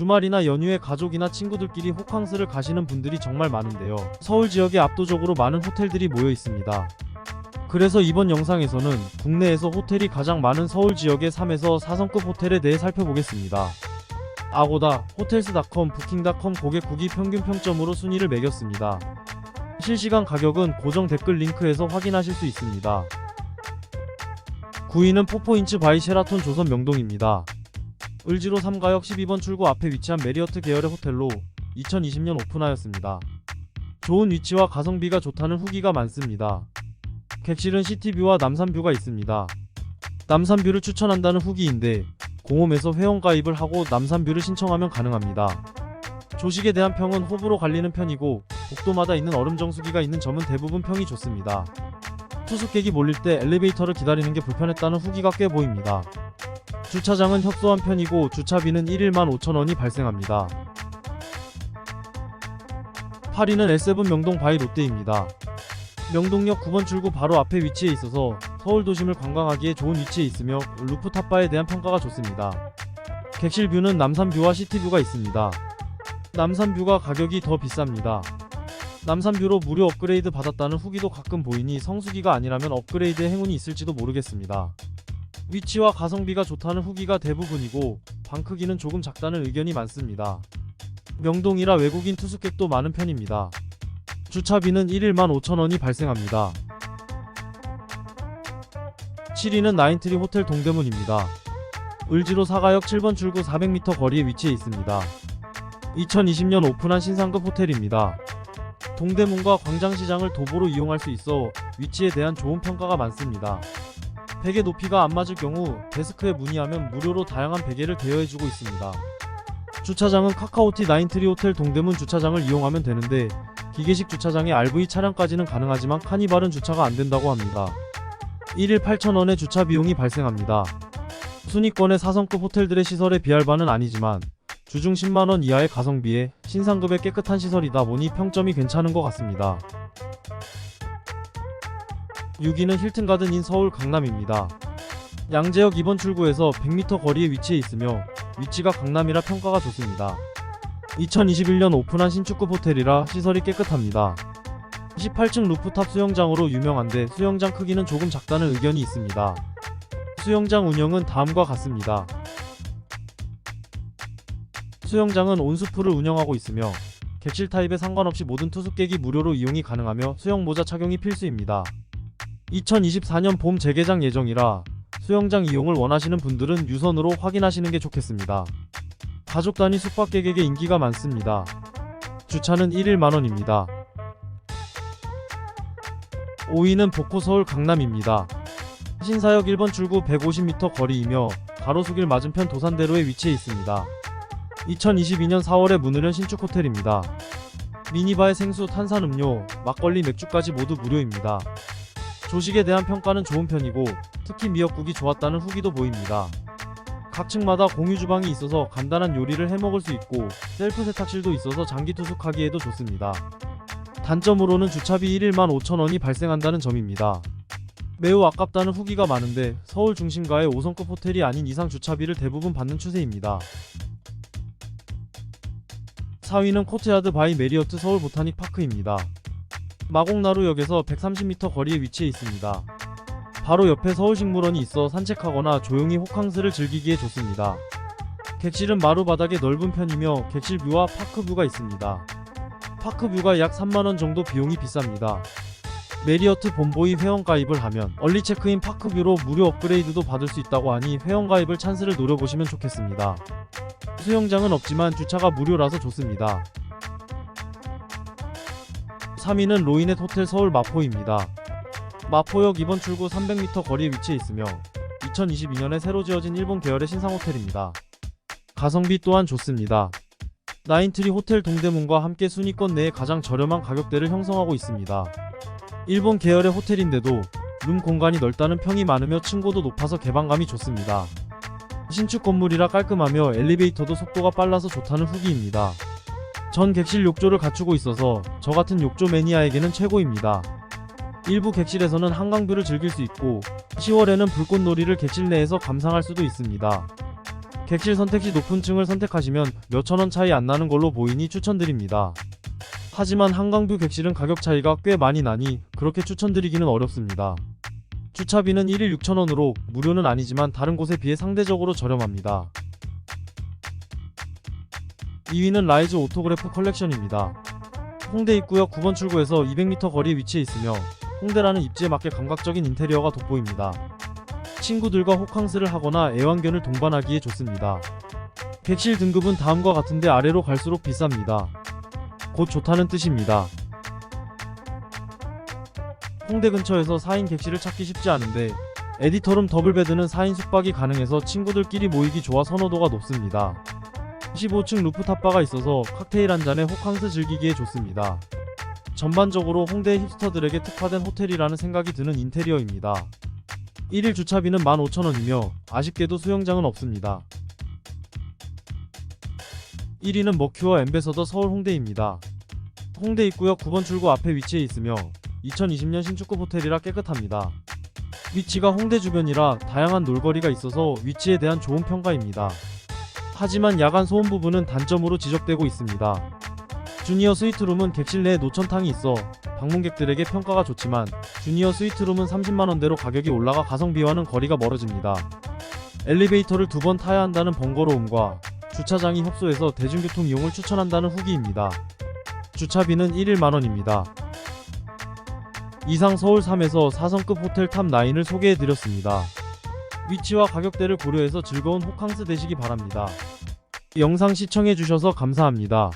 주말이나 연휴에 가족이나 친구들끼리 호캉스를 가시는 분들이 정말 많은데요. 서울 지역에 압도적으로 많은 호텔들이 모여 있습니다. 그래서 이번 영상에서는 국내에서 호텔이 가장 많은 서울 지역의 3에서 4성급 호텔에 대해 살펴보겠습니다. 아고다, 호텔스닷컴, 부킹닷컴 고객 후기 평균 평점으로 순위를 매겼습니다. 실시간 가격은 고정 댓글 링크에서 확인하실 수 있습니다. 9위는 포포인츠 바이 쉐라톤 조선 명동입니다. 을지로 3가역 12번 출구 앞에 위치한 메리어트 계열의 호텔로 2020년 오픈하였습니다. 좋은 위치와 가성비가 좋다는 후기가 많습니다. 객실은 시티뷰와 남산뷰가 있습니다. 남산뷰를 추천한다는 후기인데 공홈에서 회원가입을 하고 남산뷰를 신청하면 가능합니다. 조식에 대한 평은 호불호 갈리는 편이고 복도마다 있는 얼음 정수기가 있는 점은 대부분 평이 좋습니다. 투숙객이 몰릴 때 엘리베이터를 기다리는 게 불편했다는 후기가 꽤 보입니다. 주차장은 협소한 편이고 주차비는 1일만 5천원이 발생합니다. 8위는 S7 명동 바이 롯데입니다. 명동역 9번 출구 바로 앞에 위치해 있어서 서울 도심을 관광하기에 좋은 위치에 있으며 루프탑바에 대한 평가가 좋습니다. 객실 뷰는 남산뷰와 시티뷰가 있습니다. 남산뷰가 가격이 더 비쌉니다. 남산뷰로 무료 업그레이드 받았다는 후기도 가끔 보이니 성수기가 아니라면 업그레이드의 행운이 있을지도 모르겠습니다. 위치와 가성비가 좋다는 후기가 대부분이고 방 크기는 조금 작다는 의견이 많습니다. 명동이라 외국인 투숙객도 많은 편입니다. 주차비는 1일만 5천원이 발생합니다. 7위는 나인트리 호텔 동대문입니다. 을지로 사가역 7번 출구 400m 거리에 위치해 있습니다. 2020년 오픈한 신상급 호텔입니다. 동대문과 광장시장을 도보로 이용할 수 있어 위치에 대한 좋은 평가가 많습니다. 베개 높이가 안 맞을 경우 데스크에 문의하면 무료로 다양한 베개를 대여해주고 있습니다. 주차장은 카카오티 나인트리 호텔 동대문 주차장을 이용하면 되는데 기계식 주차장에 RV 차량까지는 가능하지만 카니발은 주차가 안 된다고 합니다. 1일 8,000원의 주차 비용이 발생합니다. 순위권의 4성급 호텔들의 시설에 비할 바는 아니지만 주중 10만원 이하의 가성비에 신상급의 깨끗한 시설이다 보니 평점이 괜찮은 것 같습니다. 6위는 힐튼 가든인 서울 강남입니다. 양재역 2번 출구에서 100m 거리에 위치해 있으며 위치가 강남이라 평가가 좋습니다. 2021년 오픈한 신축급 호텔이라 시설이 깨끗합니다. 18층 루프탑 수영장으로 유명한데 수영장 크기는 조금 작다는 의견이 있습니다. 수영장 운영은 다음과 같습니다. 수영장은 온수풀을 운영하고 있으며 객실 타입에 상관없이 모든 투숙객이 무료로 이용이 가능하며 수영 모자 착용이 필수입니다. 2024년 봄 재개장 예정이라 수영장 이용을 원하시는 분들은 유선으로 확인하시는 게 좋겠습니다. 가족 단위 숙박객에게 인기가 많습니다. 주차는 1일 만원입니다. 5위는 복호 서울 강남입니다. 신사역 1번 출구 150m 거리이며 가로수길 맞은편 도산대로에 위치해 있습니다. 2022년 4월에 문을 연 신축 호텔입니다. 미니바에 생수, 탄산음료, 막걸리, 맥주까지 모두 무료입니다. 조식에 대한 평가는 좋은 편이고 특히 미역국이 좋았다는 후기도 보입니다. 각 층마다 공유 주방이 있어서 간단한 요리를 해 먹을 수 있고 셀프 세탁실도 있어서 장기 투숙하기에도 좋습니다. 단점으로는 주차비 1일만 5천원이 발생한다는 점입니다. 매우 아깝다는 후기가 많은데 서울 중심가의 5성급 호텔이 아닌 이상 주차비를 대부분 받는 추세입니다. 4위는 코트야드 바이 메리어트 서울 보타닉 파크입니다. 마곡나루역에서 130m 거리에 위치해 있습니다. 바로 옆에 서울식물원이 있어 산책하거나 조용히 호캉스를 즐기기에 좋습니다. 객실은 마루 바닥에 넓은 편이며 객실 뷰와 파크 뷰가 있습니다. 파크 뷰가 약 3만원 정도 비용이 비쌉니다. 메리어트 본보이 회원 가입을 하면 얼리 체크인 파크 뷰로 무료 업그레이드도 받을 수 있다고 하니 회원 가입을 찬스를 노려보시면 좋겠습니다. 수영장은 없지만 주차가 무료라서 좋습니다. 3위는 로이넷 호텔 서울 마포입니다. 마포역 2번 출구 300m 거리에 위치해 있으며 2022년에 새로 지어진 일본 계열의 신상 호텔입니다. 가성비 또한 좋습니다. 나인트리 호텔 동대문과 함께 순위권 내에 가장 저렴한 가격대를 형성하고 있습니다. 일본 계열의 호텔인데도 룸 공간이 넓다는 평이 많으며 층고도 높아서 개방감이 좋습니다. 신축 건물이라 깔끔하며 엘리베이터도 속도가 빨라서 좋다는 후기입니다. 전 객실 욕조를 갖추고 있어서 저 같은 욕조 매니아에게는 최고입니다. 일부 객실에서는 한강뷰를 즐길 수 있고 10월에는 불꽃놀이를 객실 내에서 감상할 수도 있습니다. 객실 선택 시 높은 층을 선택하시면 몇천원 차이 안 나는 걸로 보이니 추천드립니다. 하지만 한강뷰 객실은 가격 차이가 꽤 많이 나니 그렇게 추천드리기는 어렵습니다. 주차비는 1일 6천원으로 무료는 아니지만 다른 곳에 비해 상대적으로 저렴합니다. 2위는 라이즈 오토그래프 컬렉션입니다. 홍대 입구역 9번 출구에서 200m 거리에 위치해 있으며 홍대라는 입지에 맞게 감각적인 인테리어가 돋보입니다. 친구들과 호캉스를 하거나 애완견을 동반하기에 좋습니다. 객실 등급은 다음과 같은데 아래로 갈수록 비쌉니다. 곧 좋다는 뜻입니다. 홍대 근처에서 4인 객실을 찾기 쉽지 않은데 에디터룸 더블베드는 4인 숙박이 가능해서 친구들끼리 모이기 좋아 선호도가 높습니다. 15층 루프탑바가 있어서 칵테일 한 잔에 호캉스 즐기기에 좋습니다. 전반적으로 홍대 힙스터들에게 특화된 호텔이라는 생각이 드는 인테리어입니다. 1일 주차비는 15,000원이며 아쉽게도 수영장은 없습니다. 1위는 머큐어 엠베서더 서울 홍대입니다. 홍대 입구역 9번 출구 앞에 위치해 있으며 2020년 신축급 호텔이라 깨끗합니다. 위치가 홍대 주변이라 다양한 놀거리가 있어서 위치에 대한 좋은 평가입니다. 하지만 야간 소음 부분은 단점으로 지적되고 있습니다. 주니어 스위트룸은 객실 내에 노천탕이 있어 방문객들에게 평가가 좋지만 주니어 스위트룸은 30만원대로 가격이 올라가 가성비와는 거리가 멀어집니다. 엘리베이터를 두 번 타야 한다는 번거로움과 주차장이 협소해서 대중교통 이용을 추천한다는 후기입니다. 주차비는 1일 만원입니다. 이상 서울 3에서 4성급 호텔 탑9을 소개해드렸습니다. 위치와 가격대를 고려해서 즐거운 호캉스 되시기 바랍니다. 영상 시청해주셔서 감사합니다.